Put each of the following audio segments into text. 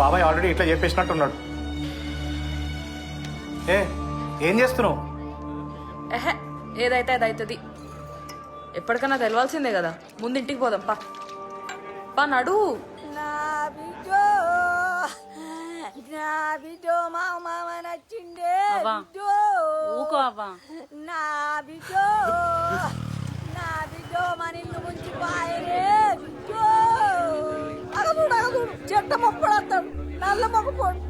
బాబాయ్ ఆల్రెడీ ఇట్లా చెప్పేసినట్టున్నాడు. ఏ ఏం చేస్తున్నావు? ఎహె ఏదైతే అది అవుతుంది ఎప్పటికైనా తెలవాల్సిందే కదా. ముందు ఇంటికి పోదాం పా. పా నడు. నా బిడ్డో నా బిడ్డో మా మామ నచ్చిండే అవ్వా. బిడ్డో. ఊకో అవ్వా. నా బిడ్డో నా బిడ్డో మన ఇల్లు ముంచి పాయరే బిడ్డో అగదుడు చెట్ట మొప్పడు వస్తాడు నల్ల మొక్క పోడు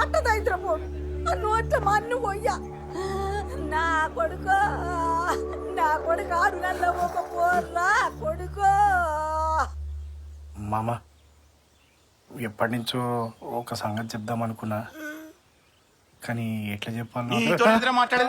అట్ట దైత్ర పోడు ఆ నోట్ల మన్ను పోయ్యా నా కొడుకో నా కొడుకు ఆడు నల్ల మొక్క పోర్రా కొడుకో మామ ఎప్పటి నుంచో ఒక సంగతి చెప్దాం అనుకున్నా కానీ ఎట్లా చెప్పాలి మాట్లాడేది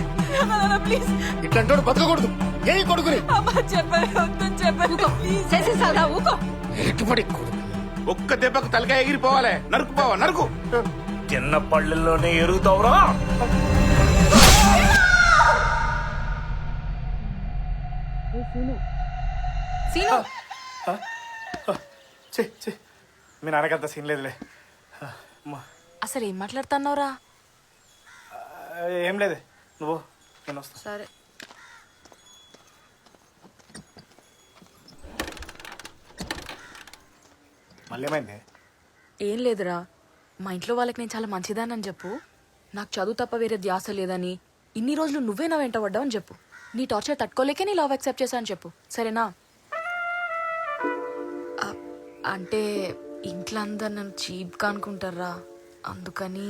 ప్లీజ్ ఇట్లాంటి బతకకూడదు. ఏ కొడుకుని? అమ్మా వద్దని ఊకో. కొడుకు. ఒక్క దెబ్బకు తలకాయ ఎగిరిపోవాలి. నరుకు పోవా నరుకు. చిన్న పళ్ళల్లోనే ఎరుగుతావురా. సీను. మీ నాన్నకంత సీన్ లేదులే. అమ్మా. అసలు ఏం మాట్లాడుతున్నావురా? ఏం లేదే. నువ్వు? నేను వస్తా సరే మళ్ళీ ఏమైంది ఏం లేదురా. మా ఇంట్లో వాళ్ళకి నేను చాలా మంచిదానని చెప్పు. నాకు చదువు తప్ప వేరే ధ్యాస లేదని ఇన్ని రోజులు నువ్వే నా వెంట పడ్డావని చెప్పు. నీ టార్చర్ తట్టుకోలేకే నీ లవ్ యాక్సెప్ట్ చేశాను చెప్పు. సరేనా? అంటే ఇంట్లో అందరు నన్ను చీప్గా అనుకుంటారా? అందుకని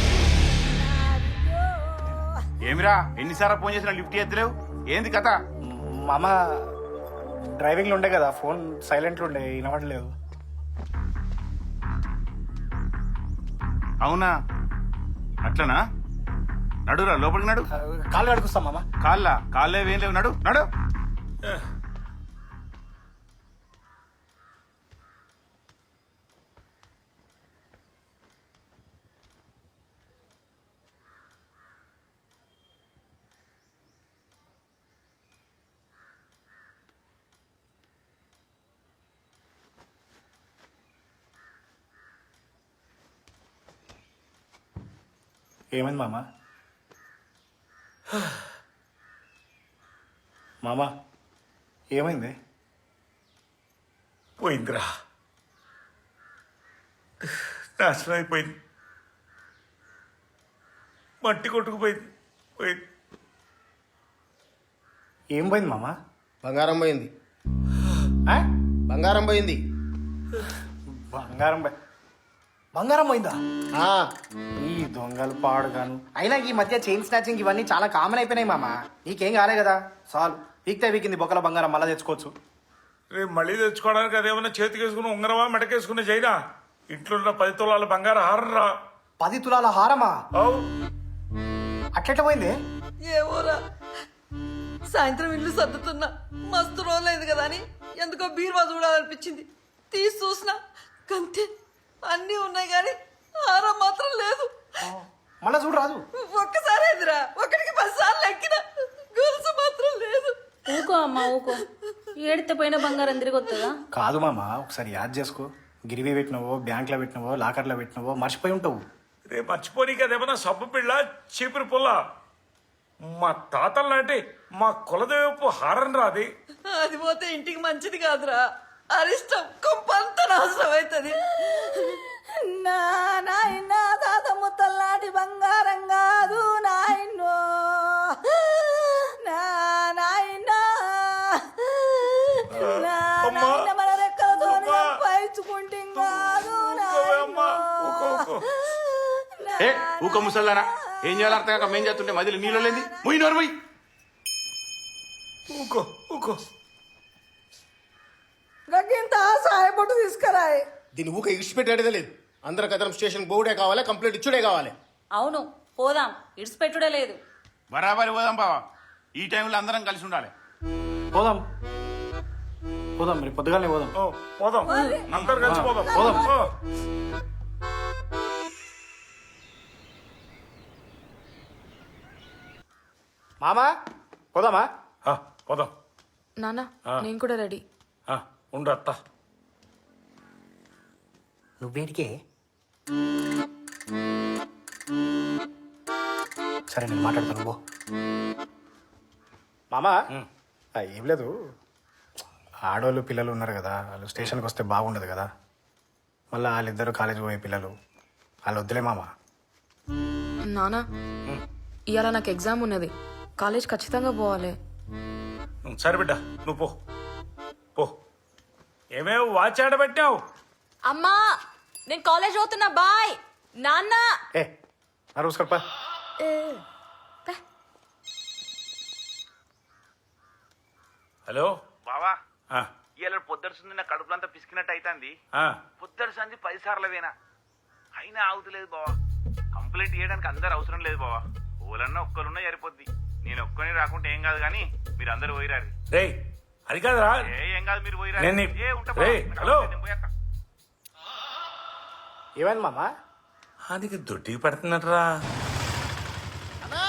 ఏమిరా ఎన్నిసార్లు ఫోన్ చేసినా లిఫ్ట్ చేద్దలేవు ఏంది కథ? మామ డ్రైవింగ్లో ఉండే కదా ఫోన్ సైలెంట్లో ఉండే వినపడలేదు. అవునా? అట్లనా? నడురా లోపలికి నడు. కాళ్ళు కడుకుస్తాం మామ. కాళ్ళ కాళ్ళే ఏం లేవు నడు నడు. ఏమైంది మామ? మామ ఏమైంది? పోయిందిరా. నాశనం అయిపోయింది. మట్టి కొట్టుకుపోయింది. పోయింది. ఏం పోయింది మామ? బంగారం పోయింది. ఆ? బంగారం పోయింది. బంగారం పోయి- బంగారం పోయిందా? ఆ. ఈ దొంగలు పాడుగాను. అయినా ఈ మధ్య చైన్ స్నాచింగ్ ఇవన్నీ చాలా కామన్ అయిపోయినాయి మామ. నీకేం కాలే కదా? సాల్ వీక్తే వీకింది బొక్కల బంగారం మళ్ళా తెచ్చుకోవచ్చు. రేపు మళ్ళీ తెచ్చుకోవడానికి అదేమన్నా చేతికి వేసుకుని ఉంగరమా మెడకేసుకుని చైనా ఇంట్లో ఉన్న పది తులాల బంగారం హారరా. పది తులాల హారమా? అవు. అట్లెట్ట పోయింది? ఏమోరా సాయంత్రం ఇల్లు సర్దుతున్నా. మస్తు రోజులైంది కదా అని ఎందుకో బీరువా చూడాలనిపించింది. తీసి చూసినా. కంతే. అన్నీ ఉన్నాయి కానీ హారం మాత్రం లేదు. మళ్ళా చూడు రాదు. ఒక్కసారి ఎదురా ఒకటికి పది సార్లు ఎక్కిన గొలుసు మాత్రం లేదు. ఊకో అమ్మా ఊకో. ఏడితే పోయిన బంగారం తిరిగి వస్తుందా కాదు మామ ఒకసారి యాద్ చేసుకో. గిరివి పెట్టినవో బ్యాంక్లో పెట్టినవో లాకర్లో పెట్టినవో మర్చిపోయి ఉంటావు. రేపు మర్చిపోనీకి అదేమన్నా సబ్బు పిల్ల చీపురు పుల్ల? మా తాతల నాటి మా కులదేవపు హారం రాది అది పోతే ఇంటికి మంచిది కాదురా. అరిష్టం. కొంపంత నాశనం అవుతుంది నా నాయన తాత ముత్తల్లాంటి బంగారం కాదు నాయనో నా నాయన నా అమ్మా. నాయన మన రెక్కలతో. పైచుకుంటే కాదు. ఏ ఊక ముసల్లారా. ఏం చేయాలి అర్థం కాక మేం చేస్తుంటే మధ్యలో నీళ్ళు లేని ముయ్యి నోరు ముయ్యి. ఊకో ఊకో గగ్గింత సాయపట్టు తీసుకురాయి. దీని ఊక ఇడిచిపెట్టేదే లేదు. అందరి కదరం స్టేషన్ బోర్డే కావాలి కంప్లీట్ ఇచ్చుడే కావాలి. అవును పోదాం. ఇడిచిపెట్టుడే లేదు. బరాబరి పోదాం బావా. ఈ టైంలో అందరం కలిసి ఉండాలి. పోదాం. పోదాం మరి పొద్దుగానే పోదాం. ఓ, పోదాం. అందరు కలిసి పోదాం. పోదాం. ఓ. మామా పోదామా? పోదాం. నాన్న నేను కూడా రెడీ. ఆ, ఉండు అత్త. నువ్వేడికే సరే నేను మాట్లాడతాను పో. మామా? ఏం లేదు. ఆడవాళ్ళు పిల్లలు ఉన్నారు కదా. వాళ్ళు స్టేషన్కి వస్తే బాగుండదు కదా. మళ్ళీ వాళ్ళిద్దరు కాలేజీ పోయే పిల్లలు. వాళ్ళు వద్దులే మామ. నాన్న ఇవాళ నాకు ఎగ్జామ్ ఉన్నది. కాలేజ్ ఖచ్చితంగా పోవాలి. సరే బిడ్డ నువ్వు పో. పో. ఏమేమి వాచ్ ఆడబెట్టావు? అమ్మా! నేను కాలేజ్ పోతున్నా బాయ్. నాన్న. ఏ హలో. బావా ఆ, ఇవాళ నా కడుపులంతా పిసికినట్టు అవుతుంది ఆ, పొద్దురు సంది పది సార్లు వేనా. అయినా ఆగుతలేదు బావా. కంప్లైంట్ చేయడానికి అందరు అవసరం లేదు బావా. ఓలన్నా ఒక్కరున్నా సరిపోద్ది. నేను ఒక్కని రాకుంటే ఏం కాదు కానీ మీరు అందరు పోయిరారు. రేయ్ అది కాదురా. ఏ ఏం కాదు మీరు పోయిరారు. నేను నీ- ఏ ఉంటా రేయ్. హలో. నేను. ఏమైంది మామ? అది దొడ్డికి పెడుతున్నట్రా. అన్నా!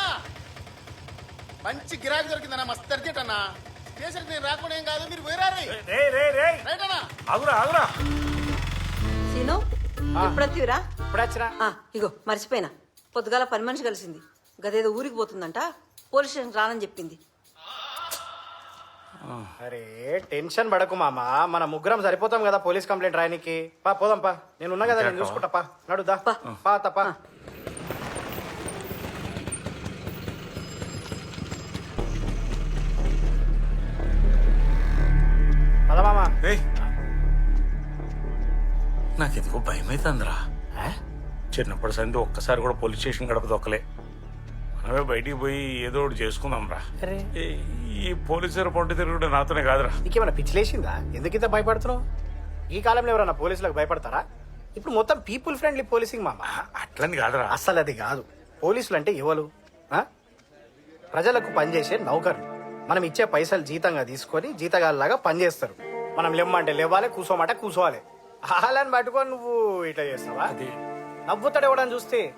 మంచి గిరాకీ దొరికిందన్నా మస్తు అర్జెంట్ అన్నా. స్టేషన్కి నేను రాకుండా ఏం కాదు మీరు పోయిరారే. రే రే రే రైట్ అన్నా. ఆగురా ఆగురా. సీను ఎప్పుడొత్తివిరా ఇప్పుడు వచ్చినా. ఆ, ఇగో మర్చిపోయినా. పొద్దుగాల పని మనిషి కలిసింది. గదేదో ఊరికి పోతుందంట పోలీస్ స్టేషన్ రానని చెప్పింది. అరే టెన్షన్ పడకు మామ. మన ముగ్గురం సరిపోతాం కదా పోలీస్ కంప్లైంట్ రాయనికి. పా పోదాం పా. నేను ఉన్నా కదా నేను చూసుకుంటా పా. నడుదా పా. పా తప్పా పద మామ. నాకెందుకో భయం అవుతుందిరా చిన్నప్పటి సంది ఒక్కసారి కూడా పోలీస్ స్టేషన్ గడప దొక్కలే మనమే బయటికి పోయి ఏదో ఒకటి చేసుకుందాం రా. ఈ పోలీసుల పొంటి తిరుగుడు నాతోనే కాదురా. నీకేమైనా పిచ్చిలేసిందా? ఎందుకు ఇంత భయపడుతున్నావు? ఈ కాలంలో ఎవరైనా పోలీసులకు భయపడతారా? ఇప్పుడు మొత్తం పీపుల్ ఫ్రెండ్లీ పోలీసింగ్ మామ. అట్లని కాదురా. అసలు అది కాదు. పోలీసులు అంటే ఎవరు? ఆ? ప్రజలకు పనిచేసే నౌకర్లు. మనం ఇచ్చే పైసలు జీతంగా తీసుకొని జీతగాళ్ళలాగా పనిచేస్తారు. మనం లేమ్మంటే లేవాలి కూసోమంటే కూసోవాలి. హాలని పట్టుకొని నువ్వు ఇట్లా చేస్తావా? అది. నవ్వుతాడు ఎవడని చూస్తే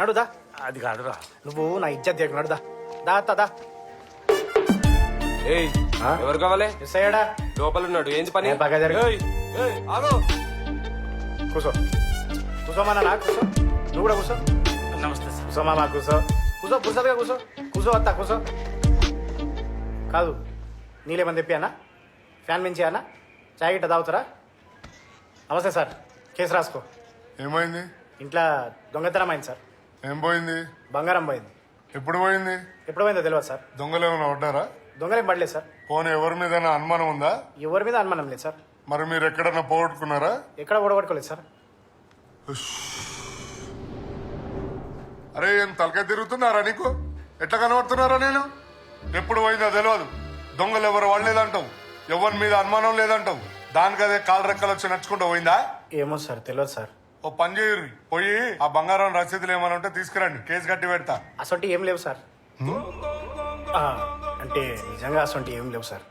నడుదా? అది కాదురా. నువ్వు నా ఇజ్జత్ దిగ నడుదా? దా తదా ఏయ్ ఎవరు కావాలి? మిస్ అయ్యాడా లోపల ఉన్నాడు ఏంది పని? ఏం బాగా జరిగింది? ఏయ్, ఏయ్, ఆగు. కూసో. కూసోమన్నా నా కూసో. నువ్వు కూడా కూసో. నమస్తే సార్. కూసో మామా కూసో. కూసో పురుసలుగా కూసో. కూసో వస్తా కూసో. కాదు నీళ్ళేమని తెప్పియానా? ఫ్యాన్ మించి అన్నా చాయ్ గిట్ట తాగుతారా? నమస్తే సార్. కేసు రాసుకో. ఏమైంది ఇంట్లో దొంగతనం అయింది సార్. ఏం పోయింది? బంగారం పోయింది. ఎప్పుడు పోయింది? ఎప్పుడు పోయిందో తెలియదు సార్. దొంగలు ఏమైనా పడ్డారా? దొంగలేం పడలేదు సార్. పోనీ ఎవరి మీద అనుమానం ఉందా? ఎవరి మీద అనుమానం లేదు సార్. మరి మీరు ఎక్కడన్నా పోగొట్టుకున్నారా? ఎక్కడ ఓడగొట్టుకోలేదు సార్. అరే ఏం తలకాయ తిరుగుతున్నారా నీకు? ఎట్లా కనబడుతున్నారా నేను? ఎప్పుడు పోయిందో తెలియదు దొంగలు ఎవరు వాళ్ళేదంటావు ఎవరి మీద అనుమానం లేదంటావు. దానికి అదే కాలు రెక్కలు వచ్చి నడుచుకుంటూ పోయిందా? ఏమో సార్. తెలియదు సార్. ఓ పని చేయరు. పోయి ఆ బంగారం రసీదులు ఏమైనా ఉంటే తీసుకురండి. కేసు కట్టి పెడతా. అసొంటి ఏం లేవు సార్. అంటే నిజంగా అసొంటి ఏం లేవు సార్.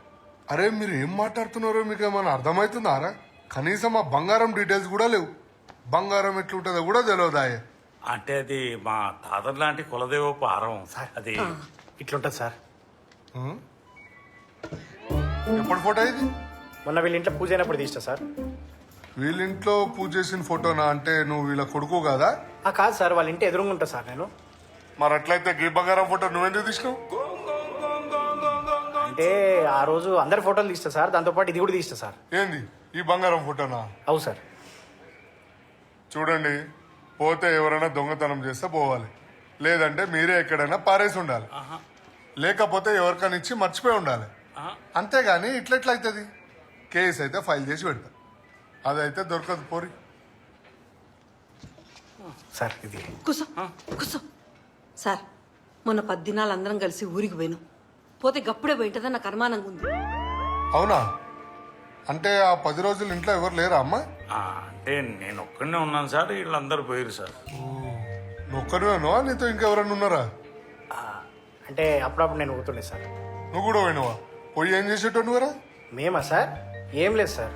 అరే మీరు ఏం మాట్లాడుతున్నారో మీకు ఏమైనా అర్థమవుతుందారా? కనీసం ఆ బంగారం డీటెయిల్స్ కూడా లేవు. బంగారం ఎట్లుంటుందో కూడా తెలియదాయే అంటే అది మా తాతల లాంటి కులదేవ పారం. అది ఇట్లుంటుంది సార్. ఎప్పుడు ఫోటో ఇది? మొన్న వీళ్ళ ఇంట్లో పూజ అయినప్పుడు తీస్తా సార్. వీళ్ళింట్లో పూజ చేసిన ఫోటోనా? అంటే నువ్వు వీళ్ళ కొడుకు కదా? ఆ కాదు సార్ వాళ్ళ ఇంటి ఎదురుగా ఉంటా సార్ నేను. మరి అట్లయితే గీ బంగారం ఫోటో నువ్వెందుకు తీసినావు? అంటే ఆ రోజు అందరి ఫోటోలు తీస్తా సార్ దాంతోపాటు ఇది కూడా తీస్తా సార్. ఏంది? ఈ బంగారం ఫోటోనా? అవు సార్. చూడండి పోతే ఎవరైనా దొంగతనం చేస్తే పోవాలి. లేదంటే మీరే ఎక్కడైనా పారేసి ఉండాలి. లేకపోతే ఎవరికైనా ఇచ్చి మర్చిపోయి ఉండాలి. అంతేగాని ఇట్లెట్లా అవుతుంది కేసు అయితే ఫైల్ చేసి పెడతా. అదైతే దొరకదు పోరి. సార్ ఇది. కూసో కూసో. సార్ మొన్న పది దినాలు అందరం కలిసి ఊరికి పోయినాం. పోతే గప్పుడే పోయింటదని నాకు అనుమానంగా ఉంది. అవునా? అంటే ఆ పది రోజులు ఇంట్లో ఎవరు లేరా అమ్మా? ఆ, అంటే నేను ఒక్కడనే ఉన్నాను సార్ వీళ్ళందరూ పోయారు సార్. నువ్వు ఒక్కరివేనో నీతో ఇంకెవరైనా ఉన్నారా? ఆ, అంటే అప్పుడప్పుడు నేను ఊతుండే సార్. నువ్వు కూడా పోయినవా? పోయి ఏం చేసేటోను నువ్వరా మేమా సార్? ఏం లేదు సార్.